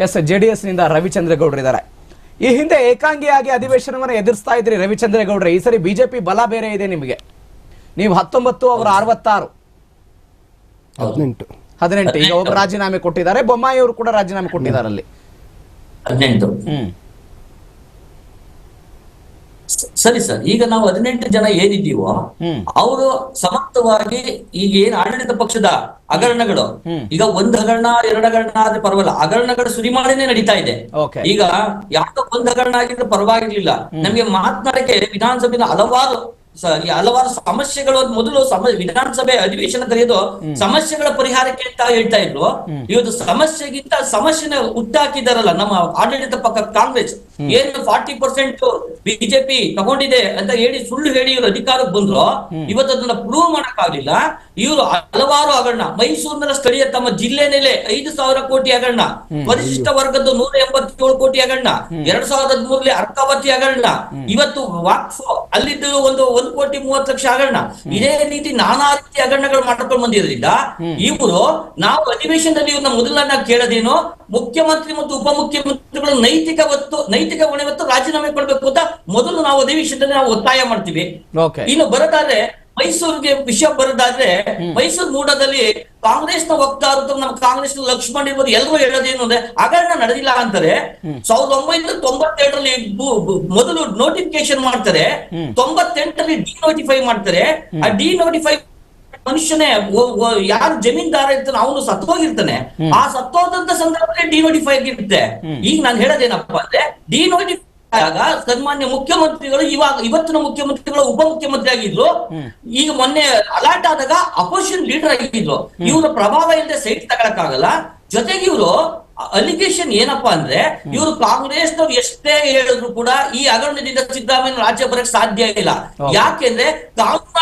S J D ಎಸ್ನಿಂದ ರವಿಚಂದ್ರೇಗೌಡರು ಇದ್ದಾರೆ. ಈ ಹಿಂದೆ ಏಕಾಂಗಿಯಾಗಿ ಅಧಿವೇಶನವನ್ನು ಎದುರಿಸ್ತಾ ಇದ್ರಿ ರವಿಚಂದ್ರೇಗೌಡ್ರೆ. ಈ ಸರಿ ಬಿಜೆಪಿ ಬಲ ಬೇರೆ ಇದೆ ನಿಮಗೆ. ನೀವು ಹತ್ತೊಂಬತ್ತು ಅವರ ಅರವತ್ತಾರು. ಹದಿನೆಂಟು. ಹದಿನೆಂಟು. ಈಗ ಒಬ್ಬರು ರಾಜೀನಾಮೆ ಕೊಟ್ಟಿದ್ದಾರೆ. ಬೊಮ್ಮಾಯಿ ಅವರು ಕೂಡ ರಾಜೀನಾಮೆ ಕೊಟ್ಟಿದ್ದಾರೆ ಅಲ್ಲಿ. ಹದಿನೆಂಟು. ಹ್ಮ್. ಸರಿ ಸರ್ ಈಗ ನಾವು ಹದಿನೆಂಟು ಜನ ಏನಿದ್ದೀವೋ. ಅವರು ಸಮರ್ಥವಾಗಿ ಈಗ ಏನ್ ಆಡಳಿತ ಪಕ್ಷದ ಹಗರಣಗಳು. ಈಗ ಒಂದ್ ಹಗರಣ ಎರಡು ಹಗರಣ ಆದ್ರೆ ಪರವಾಗಿಲ್ಲ. ಹಗರಣಗಳು ಸುರಿಮಾಡಿನೇ ನಡೀತಾ ಇದೆ. ಈಗ ಯಾವ್ದೋ ಒಂದ್ ಹಗರಣ ಆಗಿದ್ರೆ ಪರವಾಗಿರ್ಲಿಲ್ಲ. ನಮ್ಗೆ ಮಾತನಾಡಕ್ಕೆ ವಿಧಾನಸಭೆಯ ಹಲವಾರು ಹಲವಾರು ಸಮಸ್ಯೆಗಳು ಮೊದಲು ಸಮ ವಿಧಾನಸಭೆ ಅಧಿವೇಶನ ಕರೆಯೋದು ಸಮಸ್ಯೆಗಳ ಪರಿಹಾರಕ್ಕೆ ಅಂತ ಹೇಳ್ತಾ ಇದ್ರು. ಇವತ್ತು ಸಮಸ್ಯೆಗಿಂತ ಸಮಸ್ಯೆನ ಹುಟ್ಟಾಕಿದಾರಲ್ಲ ನಮ್ಮ ಆಡಳಿತ ಪಕ್ಕ ಕಾಂಗ್ರೆಸ್. ಏನು ಫಾರ್ಟಿ ಪರ್ಸೆಂಟ್ ಬಿಜೆಪಿ ತಗೊಂಡಿದೆ ಅಂತ ಹೇಳಿ ಸುಳ್ಳು ಹೇಳಿ ಇವರು ಅಧಿಕಾರಕ್ಕೆ ಬಂದ್ರು ಇವತ್ತು ಅದನ್ನ ಪ್ರೂವ್ ಮಾಡಕ್ಕಾಗ್ಲಿಲ್ಲ. ಇವರು ಹಲವಾರು ಹಗರಣ ಮೈಸೂರಿನ ಸ್ಥಳೀಯ ತಮ್ಮ ಜಿಲ್ಲೆನಲ್ಲೇ ಐದು ಸಾವಿರ ಕೋಟಿ ಹಗರಣ ಪರಿಶಿಷ್ಟ ವರ್ಗದ್ದು ನೂರ ಎಂಬತ್ತೇಳು ಕೋಟಿ ಹಗರಣ ಎರಡ್ ಸಾವಿರದ ಹದಿಮೂರಲ್ಲಿ ಅರ್ಕಾವತಿ ಹಗರಣ ಇವತ್ತು ವಾಕ್ಫ್ ಅಲ್ಲಿದ್ದು ಒಂದು ಒಂದು ಕೋಟಿ ಮೂವತ್ತು ಲಕ್ಷ ಹಗರಣ. ಇದೇ ರೀತಿ ನಾನಾ ರೀತಿ ಹಗರಣಗಳು ಮಾಡ್ಕೊಂಡು ಬಂದಿರೋದ್ರಿಂದ ಇವರು ನಾವು ಅಧಿವೇಶನದಲ್ಲಿ ಇವ್ರನ್ನ ಮೊದಲನ್ನ ಕೇಳೋದೇನು ಮುಖ್ಯಮಂತ್ರಿ ಮತ್ತು ಉಪಮುಖ್ಯಮಂತ್ರಿಗಳು ನೈತಿಕ ಒತ್ತು ನೈತಿಕ ಹೊಣೆ ಹೊತ್ತು ರಾಜೀನಾಮೆ ಕೊಡಬೇಕು ಅಂತ ಮೊದಲು ನಾವು ಅಧಿವೇಶನದಲ್ಲಿ ನಾವು ಒತ್ತಾಯ ಮಾಡ್ತೀವಿ. ಇನ್ನು ಬರೋದಾದ್ರೆ ಮೈಸೂರಿಗೆ ವಿಷಯ ಬರೋದಾದ್ರೆ ಮೈಸೂರು ಮೂಡದಲ್ಲಿ ಕಾಂಗ್ರೆಸ್ನ ವಕ್ತಾರರು ನಮ್ಮ ಕಾಂಗ್ರೆಸ್ ಲಕ್ಷ್ಮಣ್ ಇರ್ಬೋದು ಎಲ್ಲರೂ ಹೇಳೋದೇನು ಅಂದ್ರೆ ಹಗರಣ ನಡೆದಿಲ್ಲ ಅಂತಾರೆ ಸಾವಿರದ ಒಂಬೈನೂರ ತೊಂಬತ್ತೆರಡರಲ್ಲಿ ಮೊದಲು ನೋಟಿಫಿಕೇಶನ್ ಮಾಡ್ತಾರೆ ತೊಂಬತ್ತೆಂಟರಲ್ಲಿ ಡಿ ನೋಟಿಫೈ ಮಾಡ್ತಾರೆ. ಆ ಡಿ ನೋಟಿಫೈ ಮನುಷ್ಯನೇ ಯಾರು ಜಮೀನ್ದಾರ ಇರ್ತಾನೆ ಅವನು ಸತ್ತೋಗಿರ್ತಾನೆ. ಆ ಸತ್ತೋದಂತ ಸಂದರ್ಭದಲ್ಲಿ ಡಿನೋಟಿಫೈ ಆಗಿರುತ್ತೆ ಈಗ ನಾನು ಹೇಳೋದೇನಪ್ಪ ಅಂದ್ರೆ ಡಿನೋಟಿಫೈ ಆಗ ಸನ್ಮಾನ್ಯ ಮುಖ್ಯಮಂತ್ರಿಗಳು ಇವಾಗ ಇವತ್ತಿನ ಮುಖ್ಯಮಂತ್ರಿಗಳು ಉಪಮುಖ್ಯಮಂತ್ರಿ ಆಗಿದ್ರು. ಈಗ ಮೊನ್ನೆ ಅಲಾಟ್ ಆದಾಗ ಅಪೋಸಿಷನ್ ಲೀಡರ್ ಆಗಿದ್ರು. ಇವರ ಪ್ರಭಾವ ಇಲ್ಲದೆ ಸೈಟ್ ತಗೊಳಕ್ಕಾಗಲ್ಲ. ಜೊತೆಗೆ ಇವರು ಅಲಿಗೇಷನ್ ಏನಪ್ಪಾ ಅಂದ್ರೆ ಇವರು ಕಾಂಗ್ರೆಸ್ ನವ್ರು ಎಷ್ಟೇ ಹೇಳಿದ್ರು ಕೂಡ ಈ ಹಗರಣದಿಂದ ಸಿದ್ದರಾಮಯ್ಯ ರಾಜ್ಯ ಬರಕ್ ಸಾಧ್ಯ ಇಲ್ಲ. ಯಾಕೆಂದ್ರೆ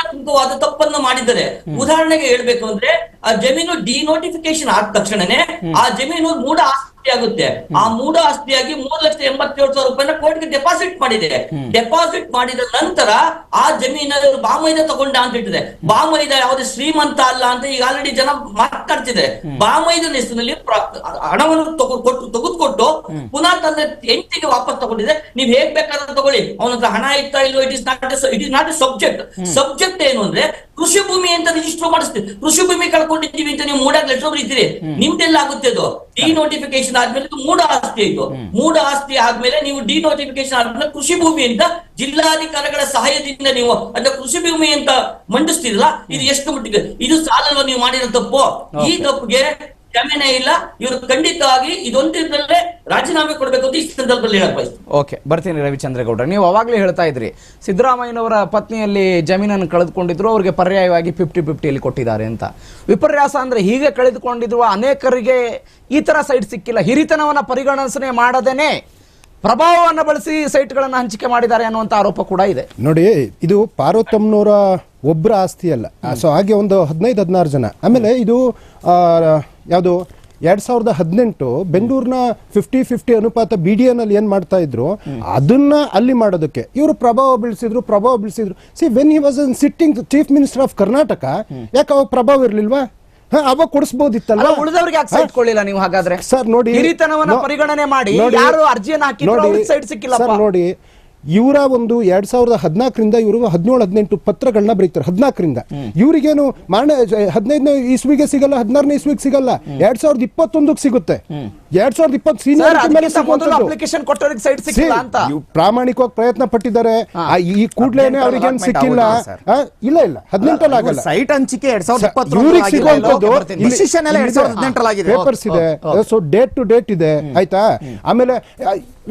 ಕಾನೂನಾತ್ಮಕವಾದ ತಪ್ಪನ್ನು ಮಾಡಿದ್ದಾರೆ. ಉದಾಹರಣೆಗೆ ಹೇಳ್ಬೇಕು ಅಂದ್ರೆ ಆ ಜಮೀನು ಡಿನೋಟಿಫಿಕೇಶನ್ ಆದ ತಕ್ಷಣನೇ ಆ ಜಮೀನು ಮೂಢ ಆಸ್ತಿ ಆಗುತ್ತೆ ಆ ಮೂಢ ಆಸ್ತಿಯಾಗಿ ಮೂರು ಲಕ್ಷ ಎಂಬತ್ತೇಳು ಸಾವಿರ ರೂಪಾಯಿನ ಕೋರ್ಟ್ಗೆ ಡೆಪಾಸಿಟ್ ಮಾಡಿದೆ. ಡೆಪಾಸಿಟ್ ಮಾಡಿದ ನಂತರ ಆ ಜಮೀನ ಬಾಮೈದ ತಗೊಂಡ ಅಂತ ಇಟ್ಟಿದೆ. ಬಾಮೈದ ಯಾವುದೇ ಶ್ರೀಮಂತ ಅಲ್ಲ ಅಂತ ಈಗ ಆಲ್ರೆಡಿ ಜನ ಮಾತಾಡ್ತಿದ್ದಾರೆ ಬಾಮೈದ ಹೆಸರಿನಲ್ಲಿ ಹಣವನ್ನು ತಗೊ- ಕೊಟ್ಟು ತೆಗೆದುಕೊಟ್ಟು ಪುನಃ ತನ್ನ ಎಂಟಿಗೆ ವಾಪಸ್ ತಗೊಂಡಿದೆ. ನೀವ್ ಹೇಗ್ ಬೇಕಾದ್ರೆ ತಗೊಳ್ಳಿ. ಅವನ ಹಣ ಇತ್ತಾ ಇಲ್ವೋ it is not it is not a subject subject ಏನು ಅಂದ್ರೆ ಕೃಷಿ ಭೂಮಿ ಅಂತ ರಿಜಿಸ್ಟರ್ ಮಾಡಿಸ್ತೀವಿ. ಕೃಷಿ ಭೂಮಿ ಕಳ್ಕೊಂಡಿದ್ದೀವಿ ಅಂತ ನೀವು ಮೂಡಾಗ್ ಲೆಟರ್ ಬರೀತೀರಿ ನಿಮ್ದೆಲ್ಲ ಆಗುತ್ತೆ ಅದು ಡಿ ನೋಟಿಫಿಕೇಶನ್ ಆದ್ಮೇಲೆ ಮೂಡ ಆಸ್ತಿ ಆಯ್ತು ಮೂಡ ಆಸ್ತಿ ಆದ್ಮೇಲೆ ನೀವು ಡಿ ನೋಟಿಫಿಕೇಶನ್ ಆದ್ಮೇಲೆ ಕೃಷಿ ಭೂಮಿ ಅಂತ ಜಿಲ್ಲಾಧಿಕಾರಿಗಳ ಸಹಾಯದಿಂದ ನೀವು ಅಂದ್ರೆ ಕೃಷಿ ಭೂಮಿ ಅಂತ ಮಂಡಿಸ್ತಿರಲ್ಲ ಇದು ಎಷ್ಟು ಮಟ್ಟಿಗೆ? ಇದು ಸಾಲಲ್ವ ನೀವು ಮಾಡಿರೋ ತಪ್ಪು? ಈ ತಪ್ಪಿಗೆ ಕ್ಷಮೆನೇ ಇಲ್ಲ. ಇವರು ಖಂಡಿತವಾಗಿ ಇದೊಂದಿದ್ರಲ್ಲೇ ರಾಜೀನಾಮೆ ಕೊಡಬೇಕು ಅಂತ ಈ ಸಂದರ್ಭದಲ್ಲಿ ಹೇಳಕ್ ಬಯಸ್ತೀನಿ. ಓಕೆ ಬರ್ತೀನಿ ರವಿಚಂದ್ರಗೌಡ ನೀವು ಅವಾಗಲೇ ಹೇಳ್ತಾ ಇದ್ರಿ ಸಿದ್ದರಾಮಯ್ಯನವರ ಪತ್ನಿಯಲ್ಲಿ ಜಮೀನನ್ನು ಕಳೆದುಕೊಂಡಿದ್ರು ಅವರಿಗೆ ಪರ್ಯಾಯವಾಗಿ ಫಿಫ್ಟಿ ಫಿಫ್ಟಿಯಲ್ಲಿ ಕೊಟ್ಟಿದ್ದಾರೆ ಅಂತ. ವಿಪರ್ಯಾಸ ಅಂದ್ರೆ ಹೀಗೆ ಕಳೆದುಕೊಂಡಿರುವ ಅನೇಕರಿಗೆ ಈ ತರ ಸೈಟ್ ಸಿಕ್ಕಿಲ್ಲ. ಹಿರಿತನವನ್ನ ಪರಿಗಣಿಸನೆ ಮಾಡದೇನೆ ಪ್ರಭಾವವನ್ನು ಬಳಸಿ ಸೈಟ್ಗಳನ್ನು ಹಂಚಿಕೆ ಮಾಡಿದ್ದಾರೆ ಅನ್ನುವಂಥ ಆರೋಪ ಕೂಡ ಇದೆ. ನೋಡಿ ಇದು ಪಾರ್ವತಮ್ಮನವರ ಒಬ್ಬರ ಆಸ್ತಿ ಅಲ್ಲ. ಸೊ ಹಾಗೆ ಒಂದು ಹದಿನೈದು ಹದಿನಾರು ಜನ. ಆಮೇಲೆ ಇದು ಯಾವುದು? ಎರಡ್ ಸಾವಿರದ ಹದಿನೆಂಟು ಬೆಂಗಳೂರಿನ ಫಿಫ್ಟಿ ಫಿಫ್ಟಿ ಅನುಪಾತ ಬಿ ಡಿ ಎನ್ ಅಲ್ಲಿ ಏನ್ ಮಾಡ್ತಾ ಇದ್ರು? ಅದನ್ನ ಅಲ್ಲಿ ಮಾಡೋದಕ್ಕೆ. ಇವರು ಪ್ರಭಾವ ಬೀಳಿಸಿದ್ರು ಪ್ರಭಾವ ಬೀಳಿಸಿದ್ರು. See when he was sitting chief minister of Karnataka ಯಾಕೆ ಅವಾಗ ಪ್ರಭಾವ ಇರ್ಲಿಲ್ವಾ? ಹಾ ಅವಾಗ ಕೊಡಿಸಬಹುದಿತ್ತಲ್ಲ ಉಳಿದವರಿಗೆ ಯಾಕೆ ಸೈಟ್ ನೀವು ಹಾಗಾದ್ರೆ? ಸರ್ ನೋಡಿ ಹಿರಿತನವನ್ನ ಪರಿಗಣನೆ ಮಾಡಿ. ಯಾರು ಅರ್ಜಿಯನ್ನು ಅವ್ರಿಗೆ ಸೈಟ್ ಸಿಕ್ಕಿಲ್ಲಪ್ಪ. ಸರ್ ನೋಡಿ ಇವರ ಒಂದು ಎರಡ್ ಸಾವಿರದ ಹದಿನಾಲ್ಕರಿಂದ ಇವರು ಹದಿನೇಳು ಹದಿನೆಂಟು ಪತ್ರಗಳನ್ನ ಬರೀತಾರೆ. ಹದಿನಾಲ್ಕರಿಂದ. ಇವರಿಗೇನು ಮಾರ್ನೆ ಹದಿನೈದನೇ ಇಸ್ವಿಗೆ ಸಿಗಲ್ಲ ಹದಿನಾರನೇ ಇಸ್ವಿಗೆ ಸಿಗಲ್ಲ. ಎರಡ್ ಸಾವಿರದ ಇಪ್ಪತ್ತೊಂದಕ್ಕೆ ಸಿಗುತ್ತೆ. ಎರಡ್ ಸಾವಿರದ ಇಪ್ಪತ್ತು ಸೀನಿಯರ್ ಪ್ರಾಮಾಣಿಕವಾಗಿ ಪ್ರಯತ್ನ ಪಟ್ಟಿದ್ದಾರೆ. ಈ ಕೂಡ್ಲೇನೆ ಅವರಿಗೆ ಅವ್ರಿಗೇನು ಸಿಕ್ಕಿಲ್ಲ. ಇಲ್ಲ ಇಲ್ಲ. ಹದಿನೆಂಟಲ್ಲಿ ಆಗಲ್ಲ. ಸೈಟ್ ಹಂಚಿಕೆ ಎರಡ್ ಸಾವಿರದ ಇವ್ರಿಗೆ ಪೇಪರ್ಸ್ ಇದೆ. ಸೊ ಡೇಟ್ ಟು ಡೇಟ್ ಇದೆ. ಆಯ್ತಾ? ಆಮೇಲೆ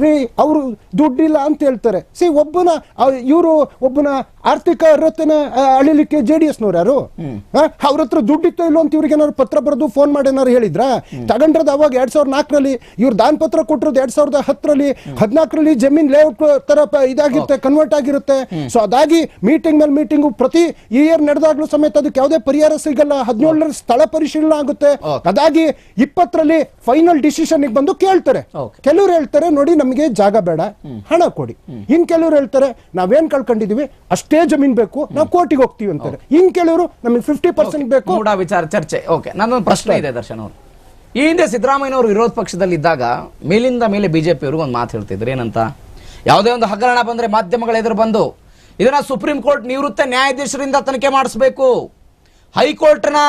ರೀ ಅವರು ದುಡ್ಡಿಲ್ಲ ಅಂತ ಹೇಳ್ತಾರೆ. ಸಿ ಒಬ್ಬನ ಇವರು ಒಬ್ಬನ ಆರ್ಥಿಕ ಅರ್ಹತೆನ ಅಳಿಲಿಕ್ಕೆ ಜೆ ಡಿ ಎಸ್ನವ್ರು ಯಾರು? ಅವ್ರ ಹತ್ರ ದುಡ್ಡಿತ್ತೋ ಇಲ್ಲೋ ಅಂತ ಇವ್ರಿಗೆ ಏನಾದ್ರು ಪತ್ರ ಬರೆದು ಫೋನ್ ಮಾಡಿ ಏನಾರು ಹೇಳಿದ್ರ ತಗೊಂಡ್ರದ್ದು ಅವಾಗ ಎರಡ್ ಸಾವಿರದ ನಾಲ್ಕರಲ್ಲಿ ಇವ್ರು ದಾನ ಪತ್ರ ಕೊಟ್ಟಿರೋದು ಎರಡ್ ಸಾವಿರದ ಹತ್ತರಲ್ಲಿ ಹದಿನಾಲ್ಕರಲ್ಲಿ ಜಮೀನ್ ಲೇಔಟ್ ತರ ಇದಾಗಿರುತ್ತೆ ಕನ್ವರ್ಟ್ ಆಗಿರುತ್ತೆ. ಸೊ ಅದಾಗಿ ಮೀಟಿಂಗ್ ಮೇಲೆ ಮೀಟಿಂಗು ಪ್ರತಿ ಇಯರ್ ನಡೆದಾಗ್ಲೂ ಸಮೇತ ಅದಕ್ಕೆ ಯಾವುದೇ ಪರಿಹಾರ ಸಿಗಲ್ಲ. ಹದಿನೇಳರ ಸ್ಥಳ ಪರಿಶೀಲನೆ ಆಗುತ್ತೆ. ಅದಾಗಿ ಇಪ್ಪತ್ತರಲ್ಲಿ ಫೈನಲ್ ಡಿಸಿಷನ್ ಬಂದು ಕೇಳ್ತಾರೆ. ಕೆಲವರು ಕೆಲವ್ರು ಹೇಳ್ತಾರೆ ನೋಡಿ ನಮಗೆ ಜಾಗ ಬೇಡ. ಹಣ ಕೊಡಿ. ಇನ್ ಕೆಲವರು ಹೇಳ್ತಾರೆ ನಾವೇನ್ ಕಳ್ಕೊಂಡಿದೀವಿ ಅಷ್ಟೇ ಜಮೀನ್ ಬೇಕು ನಾವು ಕೋರ್ಟಿಗೆ ಹೋಗ್ತೀವಿ ಅಂತಾರೆ. ಇನ್ ಕೆಲವರು ನಮಗೆ ಫಿಫ್ಟಿ ಪರ್ಸೆಂಟ್ ಬೇಕು. ವಿಚಾರ ಚರ್ಚೆ. ಓಕೆ ನನ್ನೊಂದು ಪ್ರಶ್ನೆ ಇದೆ ದರ್ಶನ್ ಅವರು. ಈ ಹಿಂದೆ ಸಿದ್ದರಾಮಯ್ಯನವರು ವಿರೋಧ ಪಕ್ಷದಲ್ಲಿದ್ದಾಗ ಮೇಲಿಂದ ಮೇಲೆ ಬಿಜೆಪಿ ಅವರು ಒಂದು ಮಾತು ಹೇಳ್ತಿದ್ರು. ಏನಂತ? ಯಾವುದೇ ಒಂದು ಹಗರಣ ಬಂದ್ರೆ ಮಾಧ್ಯಮಗಳ ಎದುರು ಬಂದು ಇದನ್ನ ಸುಪ್ರೀಂ ಕೋರ್ಟ್ ನಿವೃತ್ತ ನ್ಯಾಯಾಧೀಶರಿಂದ ತನಿಖೆ ಮಾಡಿಸ್ಬೇಕು. ಹೈಕೋರ್ಟ್ನ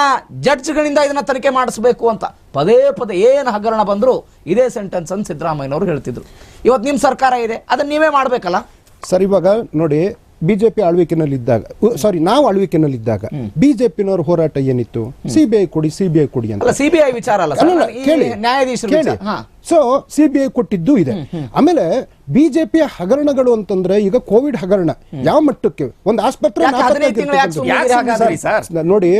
ಜಡ್ಜ್ಗಳಿಂದ ಇದನ್ನ ತನಿಖೆ ಮಾಡಿಸ್ಬೇಕು ಅಂತ ಪದೇ ಪದೇ ಏನು ಹಗರಣ ಬಂದ್ರು ಇದೇ ಸೆಂಟೆನ್ಸ್ ಅಂತ ಸಿದ್ದರಾಮಯ್ಯನವರು ಹೇಳ್ತಿದ್ರು. ಇವತ್ತು ನಿಮ್ಮ ಸರ್ಕಾರ ಇದೆ ಅದನ್ನ ನೀವೇ ಮಾಡಬೇಕಲ್ಲ? ಸರ್ ಇವಾಗ ನೋಡಿ ಬಿಜೆಪಿ ಆಳ್ವಿಕೆನಲ್ಲಿದ್ದಾಗ ಸಾರಿ ನಾವು ಆಳ್ವಿಕೆನಲ್ಲಿದ್ದಾಗ ಬಿಜೆಪಿನವ್ರ ಹೋರಾಟ ಏನಿತ್ತು? ಸಿಬಿಐ ಕೊಡಿ ಸಿಬಿಐ ಕೊಡಿ ಅಂತ. ಸಿಬಿಐ ವಿಚಾರ ಅಲ್ಲ ಕೇಳಿ ನ್ಯಾಯಾಧೀಶರ ಕೇಳಿ. ಸೊ ಸಿಬಿಐ ಕೊಟ್ಟಿದ್ದು ಇದೆ. ಆಮೇಲೆ ಬಿಜೆಪಿಯ ಹಗರಣಗಳು ಅಂತಂದ್ರೆ ಈಗ ಕೋವಿಡ್ ಹಗರಣ. ಯಾವ ಮಟ್ಟಕ್ಕೆ? ಒಂದು ಆಸ್ಪತ್ರೆ? ನೋಡಿ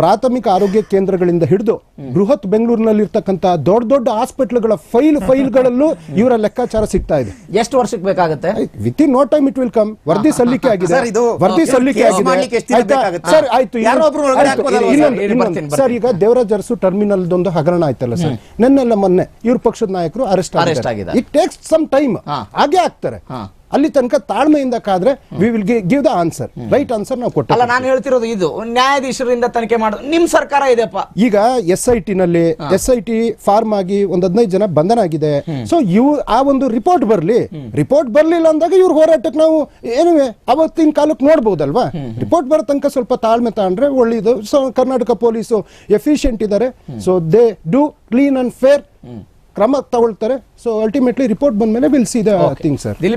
ಪ್ರಾಥಮಿಕ ಆರೋಗ್ಯ ಕೇಂದ್ರಗಳಿಂದ ಹಿಡಿದು ಬೃಹತ್ ಬೆಂಗಳೂರಿನಲ್ಲಿ ಇರ್ತಕ್ಕಂತ ದೊಡ್ಡ ದೊಡ್ಡ ಹಾಸ್ಪಿಟಲ್ಗಳ ಫೈಲ್ ಫೈಲ್ಗಳಲ್ಲೂ ಇವರ ಲೆಕ್ಕಾಚಾರ ಸಿಗ್ತಾ ಇದೆ. ಎಷ್ಟು ವರ್ಷಕ್ಕೆ ಬೇಕಾಗುತ್ತೆ? Within no time it will come ವರದಿ ಸಲ್ಲಿಕೆ ಆಗಿದೆ. ಸರ್, ಇದು ವರದಿ ಸಲ್ಲಿಕೆ ಆಗಿದೆ? ಸರ್ ಆಯ್ತು ಸರ್? ಸರ್ ಈಗ ದೇವರಾಜ್ ಅರಸು ಟರ್ಮಿನಲ್ ಒಂದು ಹಗರಣ ಆಯ್ತಲ್ಲ ಸರ್. ನೆನ್ನೆಲ್ಲ ಮೊನ್ನೆ ಇವ್ರ ಪಕ್ಷದ ನಾಯಕರು ಅರೆಸ್ಟ್ ಆಗಿದೆ ಆಗಿದ್ದಾರೆ. It takes some time. ಹಾಗೆ ಆಗ್ತಾರೆ. ಅಲ್ಲಿ ತನಕ ತಾಳ್ಮೆಯಿಂದ ಕಾದ್ರೆ we will give the answer right answer ನಾವು ಕೊಟ್ಟ ಅಲ್ಲ ನಾನು ಹೇಳ್ತಿರೋದು ಇದು. ನ್ಯಾಯಾಧೀಶರಿಂದ ತನಿಖೆ ಮಾಡೋದು ನಿಮ್ ಸರ್ಕಾರ ಇದೆಪ್ಪ ಈಗ ಎಸ್ ಐ ಟಿ ನಲ್ಲಿ ಎಸ್ ಐ ಟಿ ಫಾರ್ಮ್ ಆಗಿ ಒಂದ್ ಹದಿನೈದು ಜನ ಬಂಧನ ಆಗಿದೆ. ಸೊ ಇವ್ ಆ ಒಂದು ರಿಪೋರ್ಟ್ ಬರ್ಲಿ. ರಿಪೋರ್ಟ್ ಬರ್ಲಿಲ್ಲ ಅಂದಾಗ ಇವ್ರ ಹೋರಾಟಕ್ಕೆ ನಾವು ಏನುವೆ ಅವತ್ತಿನ ಕಾಲಕ್ಕೆ ನೋಡ್ಬೋದಲ್ವಾ? ರಿಪೋರ್ಟ್ ಬರೋ ತನಕ ಸ್ವಲ್ಪ ತಾಳ್ಮೆ ತಾಂಡ್ರೆ ಒಳ್ಳೇದು. ಸೊ ಕರ್ನಾಟಕ ಪೊಲೀಸು ಎಫಿಷಿಯಂಟ್ ಇದ್ದಾರೆ so they do clean and fair ಕ್ರಮ ತಗೊಳ್ತಾರೆ. ಸೊ ಅಲ್ಟಿಮೇಟ್ಲಿ ರಿಪೋರ್ಟ್ ಬಂದ್ಮೇಲೆ will see the thing sir Dilip